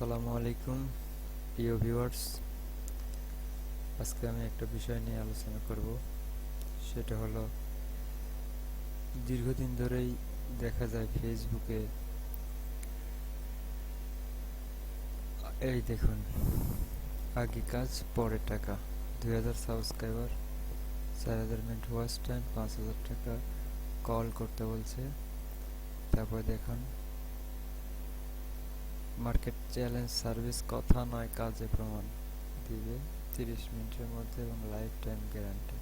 আসসালামু আলাইকুম, প্রিয় ভিউয়ার্স। আজকে আমি একটা বিষয় নিয়ে আলোচনা করব। সেটা হলো, দীর্ঘদিন ধরেই দেখা যায় ফেসবুকে, এই দেখুন, আগে কাজ, পরে টাকা। দুই হাজার সাবস্ক্রাইবার চার হাজার মিনিট ওয়াচ টাইম পাঁচ হাজার টাকা, কল করতে বলছে। তারপর দেখুন মার্কেট চ্যালেঞ্জ সার্ভিস কথা নয়, কাজে প্রমাণ দিবে তিরিশ মিনিটের মধ্যে এবং লাইফ টাইম গ্যারান্টি।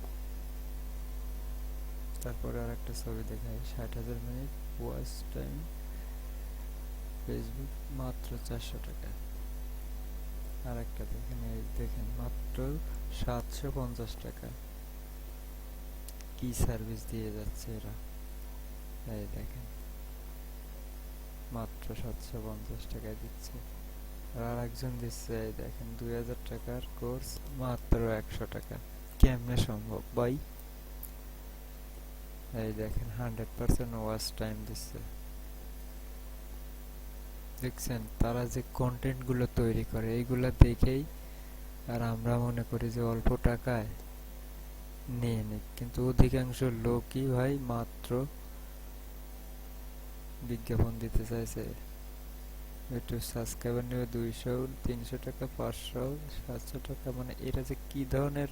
তারপরে আর একটা ছবি দেখায় ষাট হাজার মিনিট ওয়াচ টাইম, ফেসবুক মাত্র চারশো টাকা। আর একটা দেখেন, এই দেখেন, মাত্র সাতশো পঞ্চাশ টাকা। কি সার্ভিস দিয়ে যাচ্ছে এরা? এই দেখেন। মাত্র সাতশো পঞ্চাশ টাকায় দিচ্ছে। আর একজন দিচ্ছে, এই দেখেন, দুই হাজার টাকার কোর্স মাত্র একশো টাকা। কেমনে সম্ভব বাই এই দেখেন, হান্ড্রেড পার্সেন্ট ওয়াচ টাইম দিচ্ছে। দেখছেন, তারা যে কন্টেন্টগুলো তৈরি করে, এইগুলা দেখেই আর আমরা মনে করি যে অল্প টাকায় নিয়ে নিক। কিন্তু অধিকাংশ লোকই ভাই মাত্র বিজ্ঞাপন দিতে চাইছে। একটু সাবস্ক্রাইবার নেবে দুইশো, তিনশো টাকা, পাঁচশো, সাতশো টাকা মানে এরা যে কি ধরনের,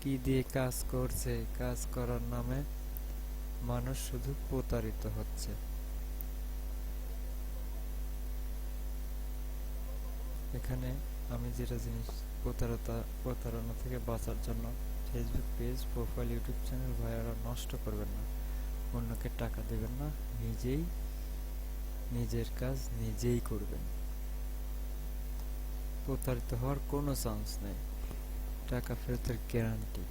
কি দিয়ে কাজ করছে, কাজ করার নামে মানুষ শুধু প্রতারিত হচ্ছে। এখানে আমি যেটা জিনিস, প্রতারতা, প্রতারণা থেকে বাঁচার জন্য Facebook page profile YouTube channel ভাইয়ারা নষ্ট করবেন না। অন্যকে টাকা দেবেন না, নিজেই নিজের কাজ নিজেই করবেন। প্রতারিত হওয়ার কোনো চান্স নেই। টাকা ফেরতের গ্যারান্টি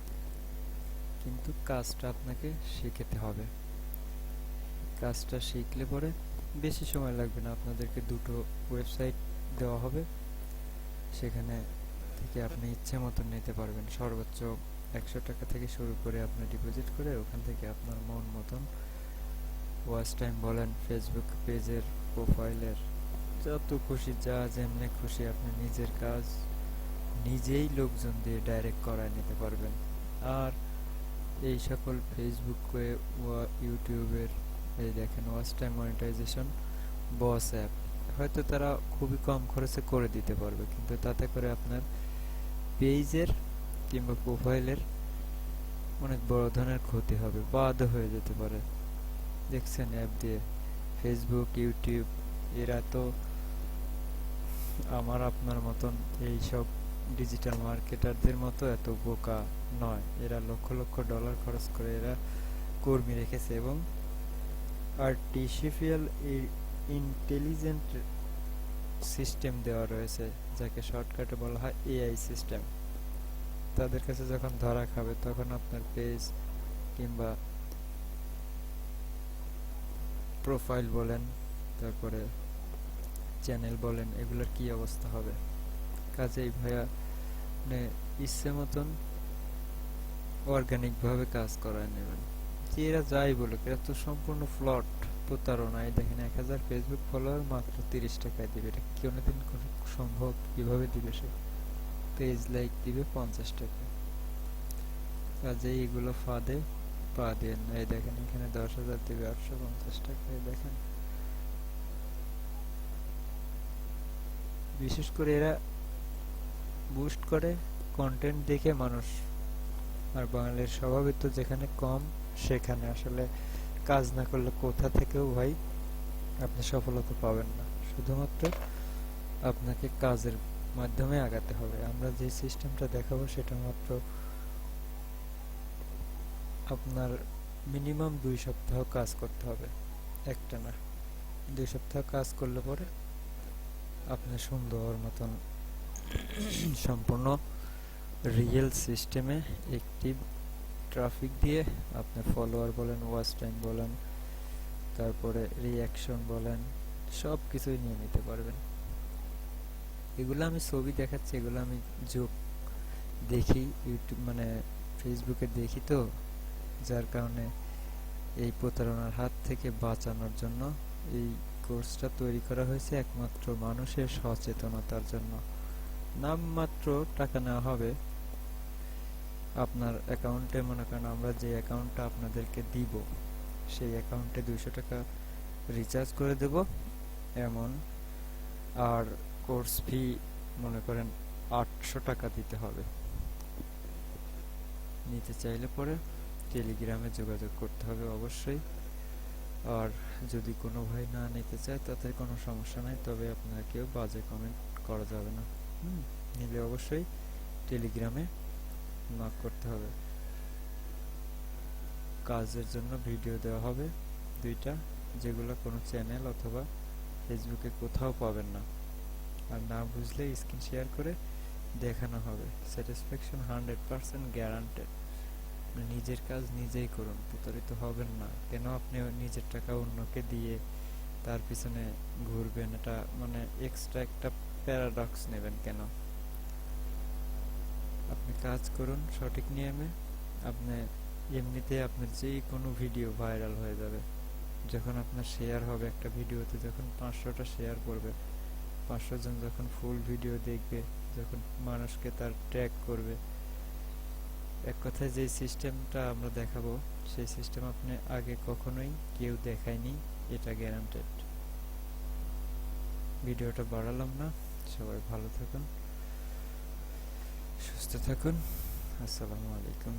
কিন্তু কাজটা আপনাকে শিখতে হবে। কাজটা শিখলে পরে বেশি সময় লাগবে না, আপনাদেরকে দুটো ওয়েবসাইট দেওয়া হবে। সেখানে থেকে আপনি ইচ্ছে মতন নিতে পারবেন। সর্বোচ্চ একশো টাকা থেকে শুরু করে আপনি ডিপোজিট করে ওখান থেকে আপনার মন মতন ওয়াচ টাইম বলেন ফেসবুক পেজের প্রোফাইলের যত খুশি, যা যেমনি খুশি আপনি নিজের কাজ নিজেই লোকজন দিয়ে ডাইরেক্ট করায় নিতে পারবেন। আর এই সকল ফেসবুকে ইউটিউবের এই দেখেন watch time monetization boss app হয়তো তারা খুবই কম খরচে করে দিতে পারবে, কিন্তু তাতে করে আপনার পেজের কিংবা প্রোফাইলের অনেক বড় ধরনের ক্ষতি হবে বাদ হয়ে যেতে পারে। দেখছেন অ্যাপ দিয়ে। ফেসবুক ইউটিউব এরা তো আমার, আপনার মতন এই সব ডিজিটাল মার্কেটারদের মতো এত বোকা নয়। এরা লক্ষ লক্ষ ডলার খরচ করে এরা কর্মী রেখেছে এবং আর্টিফিশিয়াল ইন্টেলিজেন্ট সিস্টেম দেওয়া রয়েছে, যাকে শর্টকাটে বলা হয় এআই সিস্টেম তাদের কাছে যখন ধরা খাবে, তখন আপনার পেজ কিংবা প্রোফাইল বলেন, তারপরে চ্যানেল বলেন, এগুলোর কি অবস্থা হবে? কাজেই ভাইয়া মানে ইচ্ছে মতন অর্গানিকভাবে কাজ করায় নেবেন। যে এরা যাই বলুক, এরা তো সম্পূর্ণ ফ্লট প্রতারণা। এই দেখেন, এক হাজার ফেসবুক ফলোয়ার মাত্র তিরিশ টাকায় দিবে। এটা কোনোদিন কোনো সম্ভব? কীভাবে দিবে সে? পেজ লাইক দিবে পঞ্চাশ টাকা। কাজেই এগুলো ফাঁদে, পা দিয়ে না এই দেখেন, এখানে দশ হাজার দিবে আটশো পঞ্চাশ টাকা দেখেন। বিশেষ করে এরা বুস্ট করে কন্টেন্ট দেখে মানুষ। আর বাঙালির স্বভাবই তো যেখানে কম, সেখানে। আসলে কাজ না করলে কোথা থেকেও ভাই, আপনি সফলতা পাবেন না। শুধুমাত্র আপনাকে কাজের মাধ্যমে আগাতে হবে। আমরা যে সিস্টেমটা দেখাবো সেটা মাত্র আপনার মিনিমাম দুই সপ্তাহ কাজ করতে হবে। একটা না। দুই সপ্তাহ কাজ করলে পরে আপনি সুন্দর মতন সম্পূর্ণ রিয়েল সিস্টেমে একটি ট্রাফিক দিয়ে আপনি ফলোয়ার বলেন ওয়াচ টাইম বলেন, তারপরে রিয়াকশন বলেন সব কিছুই নিয়ে নিতে পারবেন এগুলো আমি ছবি দেখাচ্ছি, এগুলো আমি যোগ দেখি ইউটিউব মানে ফেসবুকে দেখি তো, যার কারণে এই প্রতারণার হাত থেকে বাঁচানোর জন্য এই কোর্সটা তৈরি করা হয়েছে একমাত্র মানুষের সচেতনতার জন্য। নামমাত্র টাকা নেওয়া হবে। আপনার অ্যাকাউন্টে মনে করেন আমরা যে অ্যাকাউন্টটা আপনাদেরকে দিব, সেই অ্যাকাউন্টে দুইশো টাকা রিচার্জ করে দেব। এমন। আর কোর্স ফি, মনে করেন, আটশো টাকা দিতে হবে। নিতে চাইলে পরে টেলিগ্রামে যোগাযোগ করতে হবে অবশ্যই। আর যদি কোনো ভাই না নিতে চায়, তাতে কোনো সমস্যা নাই, তবে আপনারা কেউ বাজে কমেন্ট করা যাবে না। হুম, নিলে অবশ্যই টেলিগ্রামে নক করতে হবে। কাজের জন্য ভিডিও দেওয়া হবে দুইটা, যেগুলো কোনো চ্যানেল অথবা ফেসবুকে কোথাও পাবেন না। আর না বুঝলে স্ক্রিন শেয়ার করে দেখানো হবে। স্যাটিসফ্যাকশন হান্ড্রেড পার্সেন্ট গ্যারান্টেড নিজের কাজ নিজেই করুন, প্রতারিত হবেন না। কেন আপনি নিজের টাকা অন্যকে দিয়ে তার পিছনে ঘুরবেন? এটা মানে এক্সট্রা একটা প্যারাডক্স নেবেন কেন? আপনি কাজ করুন সঠিক নিয়মে, আপনি এমনিতে আপনার যে কোনো ভিডিও ভাইরাল হয়ে যাবে। যখন আপনার শেয়ার হবে একটা ভিডিওতে যখন পাঁচশোটা শেয়ার করবে পাঁচশো জন যখন ফুল ভিডিও দেখবে, যখন মানুষকে তার ট্র্যাক করবে। এক কথায় যে সিস্টেমটা আমরা দেখাবো, সেই সিস্টেম আপনি আগে কখনোই কেউ দেখায়নি, এটা গ্যারান্টেড ভিডিওটা বাড়ালাম না, সবাই ভালো থাকুন, সুস্থ থাকুন, আসসালামু আলাইকুম।